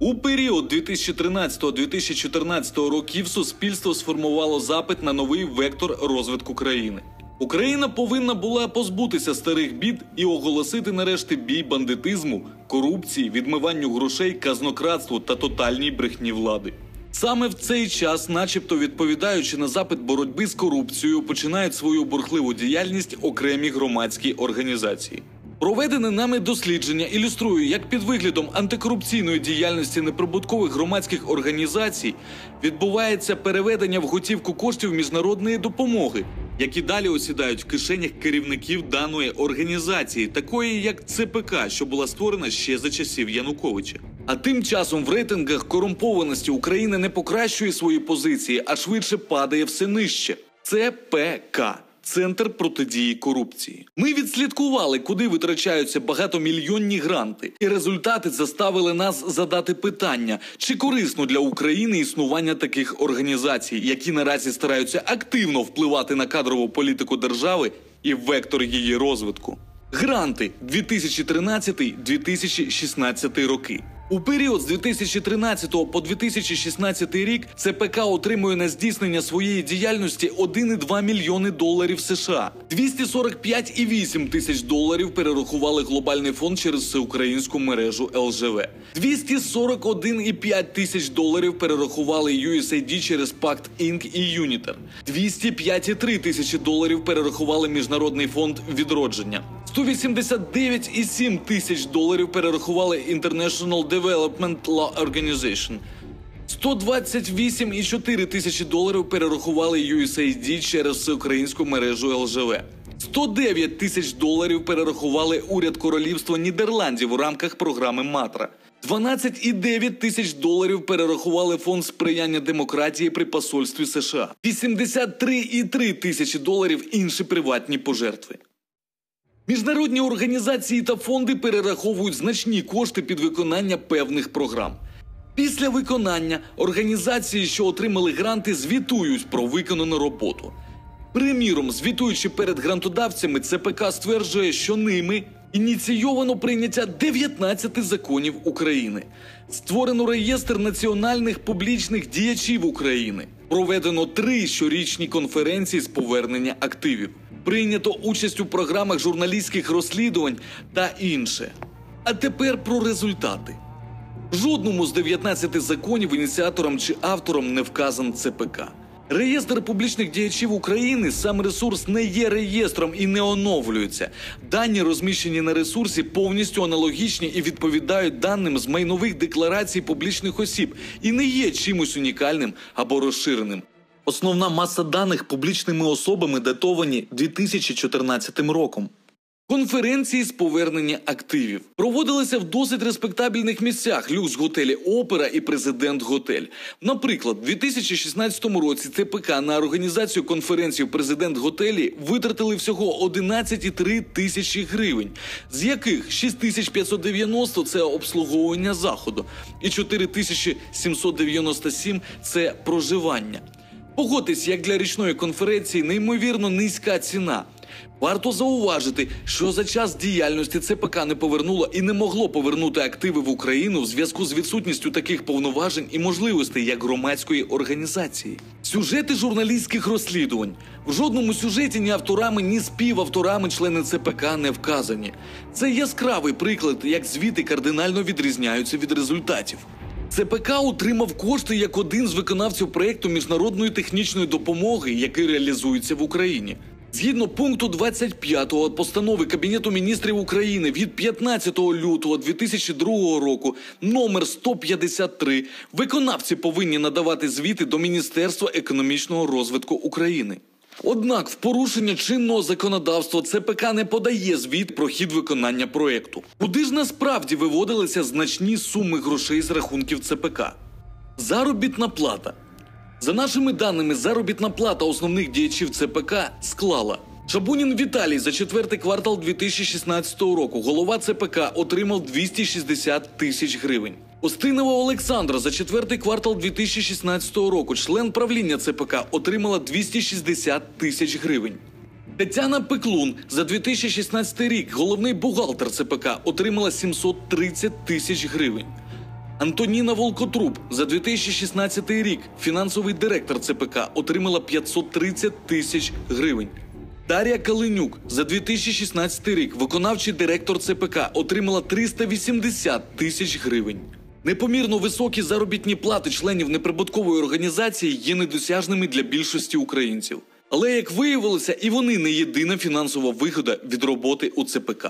У період 2013-2014 років суспільство сформувало запит на новий вектор розвитку країни. Україна повинна була позбутися старих бід і оголосити нарешті бій бандитизму, корупції, відмиванню грошей, казнократству та тотальній брехні влади. Саме в цей час, начебто відповідаючи на запит боротьби з корупцією, починають свою бурхливу діяльність окремі громадські організації. Проведене нами дослідження ілюструє, як під виглядом антикорупційної діяльності неприбуткових громадських організацій відбувається переведення в готівку коштів міжнародної допомоги, які далі осідають в кишенях керівників даної організації, такої як ЦПК, що була створена ще за часів Януковича. А тим часом в рейтингах корумпованості України не покращує свої позиції, а швидше падає все нижче. ЦПК. Центр протидії корупції. Ми відслідкували, куди витрачаються багатомільйонні гранти, і результати заставили нас задати питання, чи корисно для України існування таких організацій, які наразі стараються активно впливати на кадрову політику держави і вектор її розвитку. Гранти 2013-2016 роки. У період з 2013 по 2016 рік ЦПК отримує на здійснення своєї діяльності 1,2 мільйони доларів США. 245,8 тисяч доларів перерахували глобальний фонд через всеукраїнську мережу ЛЖВ. 241,5 тисяч доларів перерахували USAID через Пакт Інк і Юнітер. 205,3 тисячі доларів перерахували Міжнародний фонд відродження. 189,7 тисяч доларів перерахували International Development Law Organization. 128,4 тисячі доларів перерахували USAID через всеукраїнську мережу ЛЖВ. 109 тисяч доларів перерахували уряд королівства Нідерландів у рамках програми Матра. 12,9 тисяч доларів перерахували фонд сприяння демократії при посольстві США. 83,3 тисячі доларів інші приватні пожертви. Міжнародні організації та фонди перераховують значні кошти під виконання певних програм. Після виконання організації, що отримали гранти, звітують про виконану роботу. Приміром, звітуючи перед грантодавцями, ЦПК стверджує, що ними ініційовано прийняття 19 законів України, створено реєстр національних публічних діячів України, проведено три щорічні конференції з повернення активів, прийнято участь у програмах журналістських розслідувань та інше. А тепер про результати. Жодному з 19 законів ініціатором чи автором не вказан ЦПК. Реєстр публічних діячів України сам ресурс не є реєстром і не оновлюється. Дані, розміщені на ресурсі, повністю аналогічні і відповідають даним з майнових декларацій публічних осіб і не є чимось унікальним або розширеним. Основна маса даних публічними особами датовані 2014 роком. Конференції з повернення активів проводилися в досить респектабельних місцях: люкс готелі Опера і Президент Готель. Наприклад, у 2016 році ЦПК на організацію конференції Президент Готелі витратили всього 11,3 тисячі гривень, з яких 6590 – це обслуговування заходу, і 4797 – це проживання. Погодьтесь, як для річної конференції неймовірно низька ціна. Варто зауважити, що за час діяльності ЦПК не повернуло і не могло повернути активи в Україну в зв'язку з відсутністю таких повноважень і можливостей як громадської організації. Сюжети журналістських розслідувань в жодному сюжеті ні авторами, ні співавторами члени ЦПК не вказані. Це яскравий приклад, як звіти кардинально відрізняються від результатів. ЦПК отримав кошти як один з виконавців проєкту міжнародної технічної допомоги, який реалізується в Україні. Згідно пункту 25 постанови Кабінету міністрів України від 15 лютого 2002 року, номер 153, виконавці повинні надавати звіти до Міністерства економічного розвитку України. Однак, в порушення чинного законодавства ЦПК не подає звіт про хід виконання проєкту. Куди ж насправді виводилися значні суми грошей з рахунків ЦПК? Заробітна плата. За нашими даними, заробітна плата основних діячів ЦПК склала. Шабунін Віталій за четвертий квартал 2016 року голова ЦПК отримав 260 тисяч гривень. Остинова Олександра за четвертий квартал 2016 року, член правління ЦПК, отримала 260 тисяч гривень. Тетяна Пеклун за 2016 рік, головний бухгалтер ЦПК, отримала 730 тисяч гривень. Антоніна Волкотруб за 2016 рік фінансовий директор ЦПК отримала 530 тисяч гривень. Дар'я Калинюк за 2016 рік виконавчий директор ЦПК отримала 380 тисяч гривень. Непомірно високі заробітні плати членів неприбуткової організації є недосяжними для більшості українців. Але як виявилося, і вони не єдина фінансова вигода від роботи у ЦПК.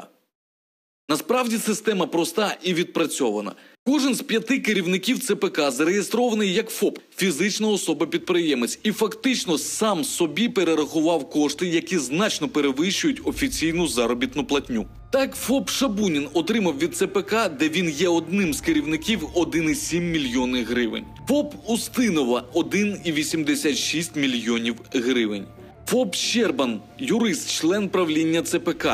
Насправді система проста і відпрацьована. Кожен з п'яти керівників ЦПК зареєстрований як ФОП, фізична особа-підприємець, і фактично сам собі перерахував кошти, які значно перевищують офіційну заробітну платню. Так, ФОП Шабунін отримав від ЦПК, де він є одним з керівників 1,7 мільйони гривень. ФОП Устинова 1,86 мільйонів гривень. ФОП Щербан, юрист, член правління ЦПК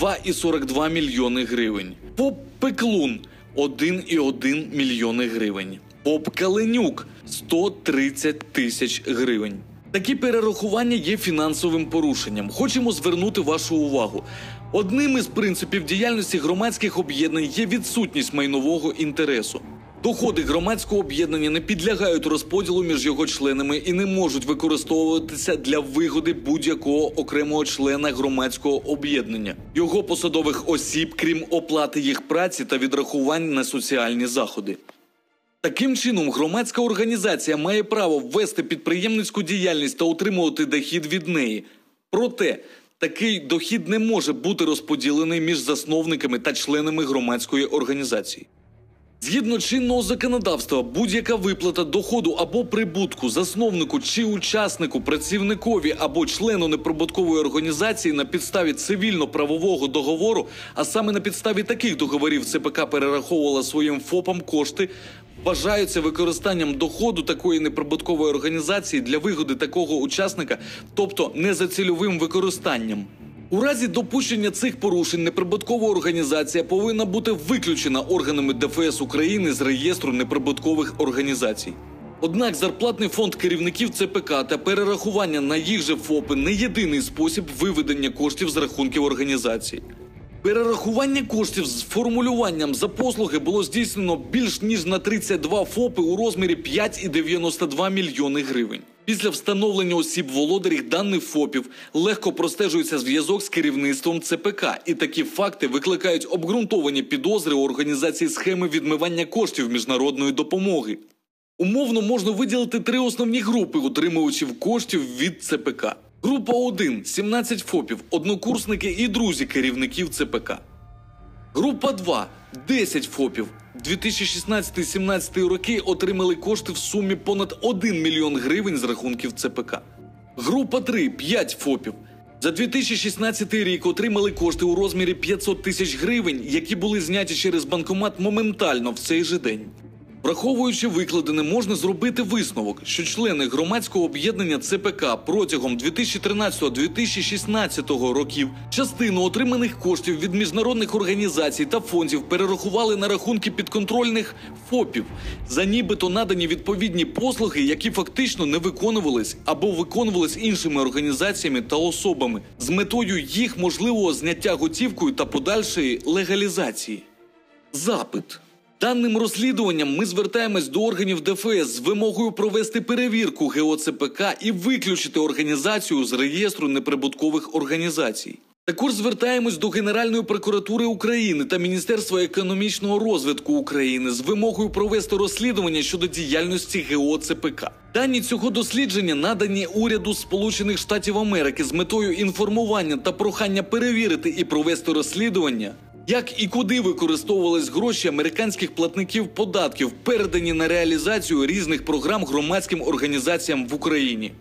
2,42 мільйони гривень. ФОП Пеклун 1,1 мільйони гривень. ФОП Каленюк 130 тисяч гривень. Такі перерахування є фінансовим порушенням. Хочемо звернути вашу увагу. Одним із принципів діяльності громадських об'єднань є відсутність майнового інтересу. Доходи громадського об'єднання не підлягають розподілу між його членами і не можуть використовуватися для вигоди будь-якого окремого члена громадського об'єднання, його посадових осіб, крім оплати їх праці та відрахувань на соціальні заходи. Таким чином, громадська організація має право ввести підприємницьку діяльність та отримувати дохід від неї. Проте такий дохід не може бути розподілений між засновниками та членами громадської організації. Згідно чинного законодавства, будь-яка виплата доходу або прибутку засновнику чи учаснику, працівникові або члену неприбуткової організації на підставі цивільно-правового договору, а саме на підставі таких договорів ЦПК перераховувала своїм ФОПам кошти, вважаються використанням доходу такої неприбуткової організації для вигоди такого учасника, тобто не за цільовим використанням. У разі допущення цих порушень неприбуткова організація повинна бути виключена органами ДФС України з реєстру неприбуткових організацій. Однак зарплатний фонд керівників ЦПК та перерахування на їх же ФОПи не єдиний спосіб виведення коштів з рахунків організації. Перерахування коштів з формулюванням за послуги було здійснено більш ніж на 32 ФОПи у розмірі 5,92 мільйони гривень. Після встановлення осіб володарів даних ФОПів легко простежується зв'язок з керівництвом ЦПК, і такі факти викликають обґрунтовані підозри у організації схеми відмивання коштів міжнародної допомоги. Умовно можна виділити три основні групи утримувачів коштів від ЦПК. Група 1 – 17 ФОПів, однокурсники і друзі керівників ЦПК. Група 2 – 10 ФОПів. 2016-17 роки отримали кошти в сумі понад 1 мільйон гривень з рахунків ЦПК. Група 3 – 5 ФОПів. За 2016 рік отримали кошти у розмірі 500 тисяч гривень, які були зняті через банкомат моментально в цей же день. Враховуючи викладене, можна зробити висновок, що члени громадського об'єднання ЦПК протягом 2013-2016 років частину отриманих коштів від міжнародних організацій та фондів перерахували на рахунки підконтрольних ФОПів за нібито надані відповідні послуги, які фактично не виконувались або виконувались іншими організаціями та особами з метою їх можливого зняття готівкою та подальшої легалізації. Запит. Даним розслідуванням ми звертаємось до органів ДФС з вимогою провести перевірку ГОЦПК і виключити організацію з реєстру неприбуткових організацій. Також звертаємось до Генеральної прокуратури України та Міністерства економічного розвитку України з вимогою провести розслідування щодо діяльності ГОЦПК. Дані цього дослідження надані уряду Сполучених Штатів Америки з метою інформування та прохання перевірити і провести розслідування як і куди використовувались гроші американських платників податків, передані на реалізацію різних програм громадським організаціям в Україні?